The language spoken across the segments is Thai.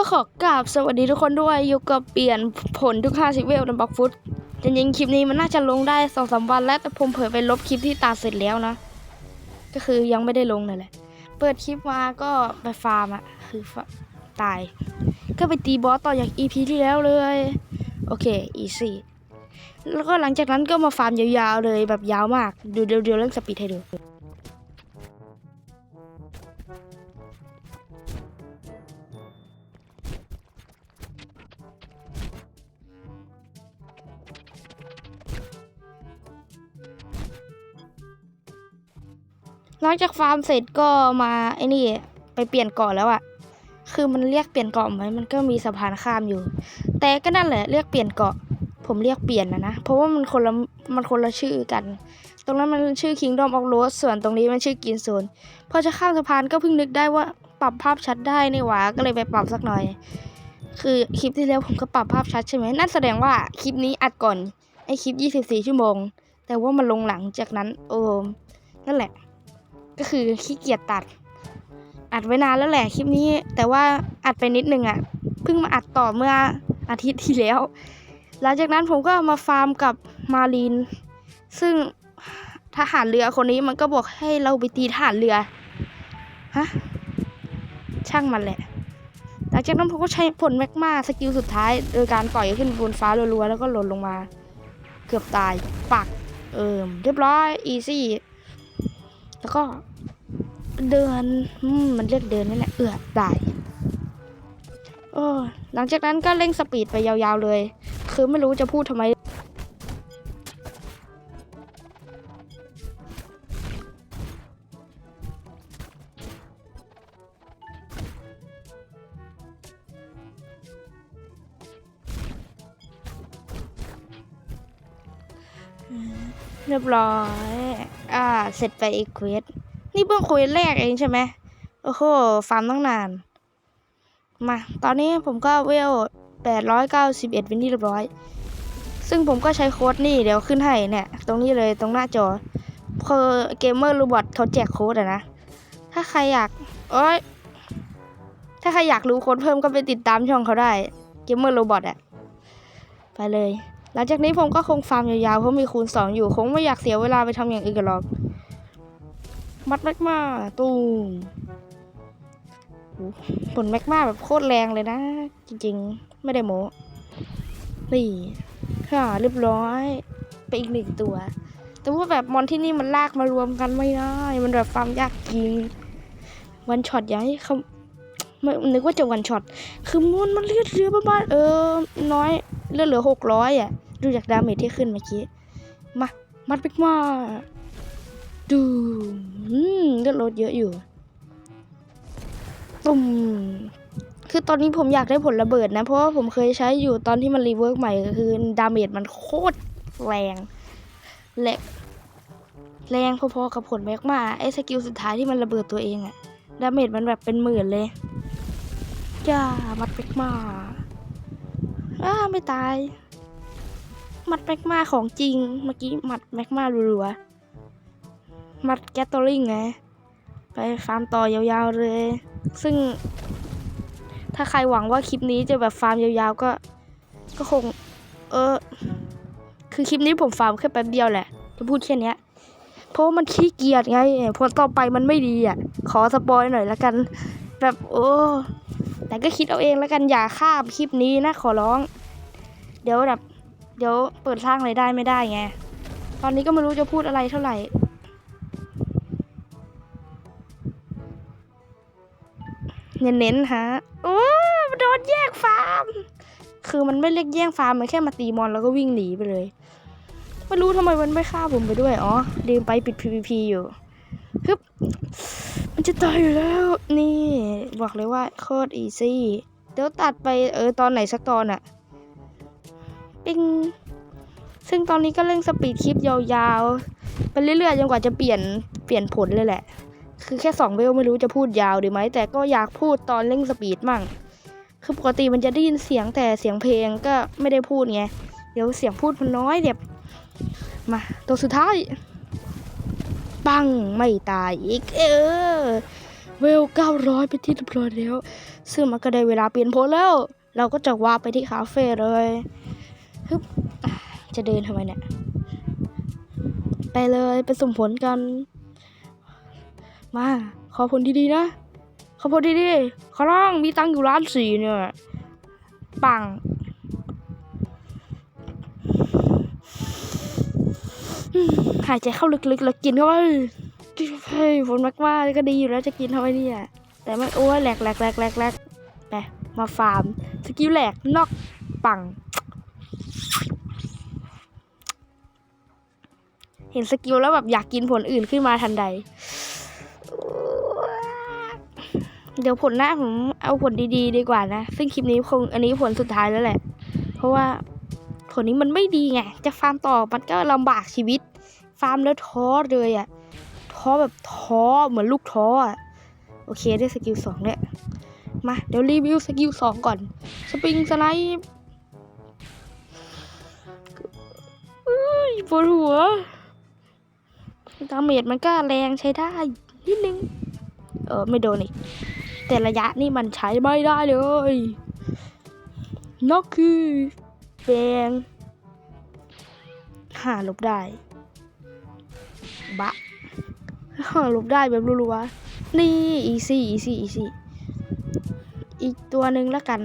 ก็ขอกราบสวัสดีทุกคนด้วยอยู่กับเปลี่ยนผลทุก 50 เวลในบล็อกฟุตจริงๆคลิปนี้มันน่าจะลงได้สองสามวันแล้วแต่ผมเผลอไปลบคลิปที่ตัดเสร็จแล้วนะ ก็คือยังไม่ได้ลงนั่นแหละ เปิดคลิปมาก็ไปฟาร์มอะคือตาย ก็ไปตีบอสต่อจาก EP ที่แล้วเลย โอเคอีซี่แล้วก็หลังจากนั้นก็มาฟาร์มยาวๆเลยแบบยาวมาก ดูเดี๋ยวเดี๋ยวเรื่องสปีดให้ดู หลังจากฟาร์มเสร็จก็มาไอ้นี่ไปเปลี่ยนเกาะแล้วอะคือมันเรียกเปลี่ยนเกาะไหมมันก็มีสะพานข้ามอยู่ แต่ก็นั่นแหละเรียกเปลี่ยนเกาะ ผมเรียกเปลี่ยนนะนะ เพราะว่ามันคนละมันคนละชื่อกัน ตรงนั้นมันชื่อ Kingdom of Rose ส่วนตรงนี้มันชื่อกินโซนพอจะข้ามสะพานก็เพิ่งนึกได้ว่าปรับภาพชัดได้นี่หว่าก็เลยไปปรับสักหน่อย คือคลิปที่แล้วผมก็ปรับภาพชัดใช่ไหมนั่นแสดงว่าคลิปนี้อัดก่อนไอคลิป 24 ชั่วโมง แต่ว่ามันลงหลังจากนั้น โอ้นั่นแหละ ก็คือขี้เกียจตัด อัดไว้นานแล้วแหละคลิปนี้ แต่ว่าอัดไปนิดนึงอะ่ะเพิ่งมาอัดต่อเมื่ออาทิตย์ที่แล้ว หลังจากนั้นผมก็มาฟาร์มกับมารีน ซึ่งทหารเรือคนนี้มันก็บอกให้เราไปตีทหารเรือฮะช่างมันแหละหลังจากนั้นผมก็ใช้ผลแมกมาสกิลสุดท้าย โดยการต่อยขึ้นบนฟ้ารัวๆแล้วก็หล่นลงมา เกือบตายปัก เอิมเรียบร้อยอีซี่ แล้วก็ เดินอืมมันเรียกเดินนี่แหละเอือดได้โอ้หลังจากนั้นก็เร่งสปีดไปยาวๆเลย คือไม่รู้จะพูดทำไมเรียบร้อย อ่า เสร็จไปอีกเควส นี่เพิ่งควสแรกเองใช่ไหมโอ้โหฟาร์มตั้งนาน มา ตอนนี้ผมก็เวล891เป็นที่เรียบร้อย ซึ่งผมก็ใช้โค้ดนี่เดี๋ยวขึ้นให้เนี่ย ตรงนี้เลยตรงหน้าจอคือเกมเมอร์รูบอทเขาแจกโค้ดอะนะ ถ้าใครอยากเอ้ยถ้าใครอยากรู้โค้ดเพิ่มก็ไปติดตามช่องเขาได้เกมเมอร์โรบอทอะไปเลย หลังจากนี้ผมก็คงฟาร์มยาวๆเพราะมีคูณสองอยู่ คงไม่อยากเสียเวลาไปทำอย่างอื่นกันหรอก มัดแมกมาตูมผลแมกมาแบบโคตรแรงเลยนะ จริงๆ ไม่ได้โมนี่ค่ะเรียบร้อยไปอีกหนึ่งตัว แต่ว่าแบบมอนที่นี่มันลากมารวมกันไม่ได้ มันแบบฟาร์มยากจริง วันช็อตยังให้เขาไม่นึกว่าจะวันช็อต คือมอนมันเลือดเหลือประมาณเออ น้อยเลือดเหลือหกร้อยอะ ดูจากดาเมจที่ขึ้นเมื่อกี้ มา มัดไปมา ดูเลือดลดเยอะอยู่ตุ่มคือตอนนี้ผมอยากได้ผลระเบิดนะ เพราะว่าผมเคยใช้อยู่ตอนที่มันรีเวิร์กใหม่คือดาเมจมันโคตรแรงและแรงพอๆกับผลแมกมาไอ้สกิลสุดท้ายที่มันระเบิดตัวเองอะดาเมจมันแบบเป็นหมื่นเลยจ้ามัดแมกมาอ้าไม่ตาย มัดแมกมาของจริงเมื่อกี้มัดแมกมารัวๆ มัดแกตเตอริงไง ไปฟาร์มต่อยาวๆเลย ซึ่ง ถ้าใครหวังว่าคลิปนี้จะแบบฟาร์มยาวๆก็ ก็คง เออ คือคลิปนี้ผมฟาร์มแค่แป๊บเดียวแหละ จะพูดแค่นี้เพราะว่ามันขี้เกียจไงผลต่อไปมันไม่ดีอะ ขอสปอยหน่อยละกัน แบบโอ้แต่ก็คิดเอาเองแล้วกันอย่าข้ามคลิปนี้นะขอร้อง เดี๋ยวแบบ เดี๋ยวเปิดสร้างรายได้ไม่ได้ไง ตอนนี้ก็ไม่รู้จะพูดอะไรเท่าไหร่ เน้นๆฮะโอ้โดนแยกฟาร์ม คือมันไม่เรียกแย่งฟาร์ม มันแค่มาตีมอนแล้วก็วิ่งหนีไปเลย ไม่รู้ทำไมมันไม่ฆ่าผมไปด้วย อ๋อลืมไปปิด PVP อยู่ฮึบมันจะตายอยู่แล้ว นี่ บอกเลยว่าโคตรอีซี่เดี๋ยวตัดไปเออตอนไหนสักตอนอะปิงซึ่งตอนนี้ก็เร่งสปีดคลิปยาวๆ ไปเรื่อยๆจนกว่าจะเปลี่ยนเปลี่ยนผลเลยแหละ คือแค่สองเวลไม่รู้จะพูดยาวดีไหมแต่ก็อยากพูดตอนเร่งสปีดมั่ง คือปกติมันจะได้ยินเสียงแต่เสียงเพลงก็ไม่ได้พูดไง เดี๋ยวเสียงพูดมันน้อยเดี๋ยวมา ตัวสุดท้าย ปังไม่ตายอีก เออ เวล900ไปที่เรียบร้อยแล้ว ซึ่งมันก็ได้เวลาเปลี่ยนโพลแล้ว เราก็จะวาไปที่คาเฟ่เลยฮึบจะเดินทำไมเนี่ย ไปเลยไปสุ่มผลกัน มา ขอผลดีๆนะ ขอผลดีๆ ขอร้อง มีตังค์อยู่ล้านสี่เนี่ย ปังหายใจเข้าลึกๆ แล้วกินเข้าไปเฮ้ยผลมากๆก็ดีอยู่แล้วจะกินทำไมเนี่ย แต่ไม่โอ้ยแหลกแหลกแหลกแหลกแหลกไปมาฟาร์ม สกิลแหลกนอกปัง เห็นสกิลแล้วแบบอยากกินผลอื่นขึ้นมาทันใด เดี๋ยวผลหน้าผมเอาผลดีๆ ดีกว่านะ ซึ่งคลิปนี้คงอันนี้ผลสุดท้ายแล้วแหละ เพราะว่าผลนี้มันไม่ดีไง จะฟาร์มต่อมันก็ลำบากชีวิต ฟาร์มแล้วท้อเลยอะท้อแบบท้อเหมือนลูกท้ออะโอเคได้สกิลสองแล้วมา เดี๋ยวรีวิวสกิลสองก่อน สปริงสไนป์ปวดหัวดาเมจมันก็แรงใช้ได้ นิดนึง เออไม่โดนอีก แต่ระยะนี่มันใช้ไม่ได้เลยนอกคือแบงหาหลบได้ บะหาหลบได้แบบรัวๆนี่อีซี่อีซี่อีซี่อีกตัวหนึ่งแล้วกัน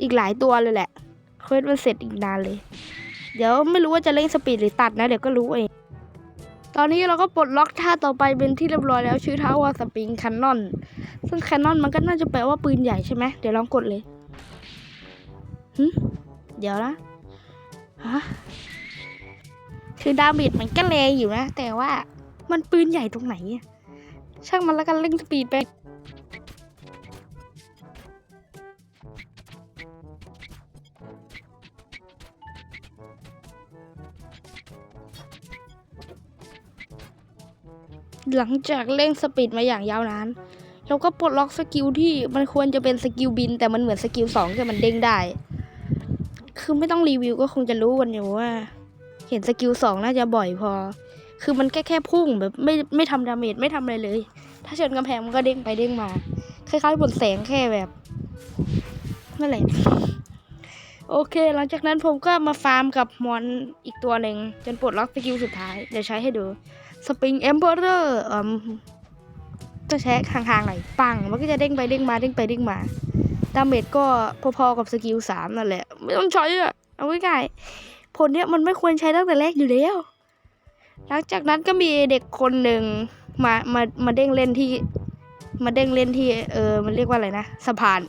อีกหลายตัวเลยแหละเควสมันเสร็จอีกนานเลย เดี๋ยวไม่รู้ว่าจะเล่นสปีดหรือตัดนะ เดี๋ยวก็รู้เอง ตอนนี้เราก็ปลดล็อกท่าต่อไปเป็นที่เรียบร้อยแล้วชื่อท่าว่าสปริงคันนอนซึ่งแคนนอนมันก็น่าจะแปลว่าปืนใหญ่ใช่ไหมเดี๋ยวลองกดเลยหึเดี๋ยวนะฮะคือดาเมจมันก็เลอยู่นะ แต่ว่ามันปืนใหญ่ตรงไหน ช่างมันแล้วกันเร่งสปีดไป หลังจากเร่งสปีดมาอย่างยาวนานเราก็ปลดล็อกสกิลที่มันควรจะเป็นสกิลบิน แต่มันเหมือนสกิลสองที่มันเด้งได้ คือไม่ต้องรีวิวก็คงจะรู้กันอยู่ว่า เห็นสกิลสองน่าจะบ่อยพอ คือมันแค่แค่พุ่งแบบไม่ไม่ทำดาเมจไม่ทำอะไรเลย ถ้าเชิญกำแพงมันก็เด้งไปเด้งมา คล้ายๆบนแสงแค่แบบนั่นแหละโอเค หลังจากนั้นผมก็มาฟาร์มกับมอนอีกตัวหนึ่งจนปลดล็อกสกิลสุดท้าย เดี๋ยวใช้ให้ดู สปริงเอ็มเพอเรอร์อืมจะใช้ห่างๆหน่อยปัง มันก็จะเด้งไปเด้งมาเด้งไปเด้งมาดาเมจก็พอๆกับสกิลสามนั่นแหละ ไม่ต้องใช้อะเอาง่ายๆผลเนี้ยมันไม่ควรใช้ตั้งแต่แรกอยู่แล้ว หลังจากนั้นก็มีเด็กคนหนึ่งมามามาเด้งเล่นที่ มาเด้งเล่นที่ เออ มันเรียกว่าอะไรนะสะพาน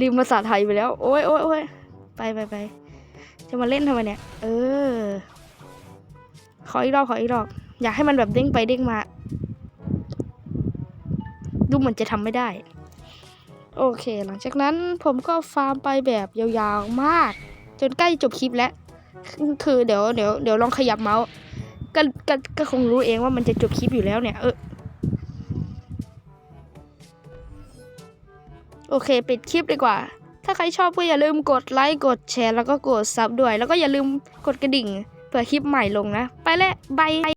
ลืมภาษาไทยไปแล้ว โอ้ยโอ้ยโอ้ยไปไปไปจะมาเล่นทำไมเนี่ย เออ ขออีกรอบขออีกรอบ อยากให้มันแบบเด้งไปเด้งมา ดูเหมือนจะทำไม่ได้ โอเค หลังจากนั้นผมก็ฟาร์มไปแบบยาวๆมาก จนใกล้จบคลิปแล้ว คือเดี๋ยวเดี๋ยวเดี๋ยวลองขยับเมาส์ก็ก็ก็คงรู้เองว่ามันจะจบคลิปอยู่แล้วเนี่ย เออโอเค ปิดคลิปดีกว่า ถ้าใครชอบก็อย่าลืมกดไลค์กดแชร์แล้วก็กดซับด้วย แล้วก็อย่าลืมกดกระดิ่งเผื่อคลิปใหม่ลงนะ ไปแล้วบาย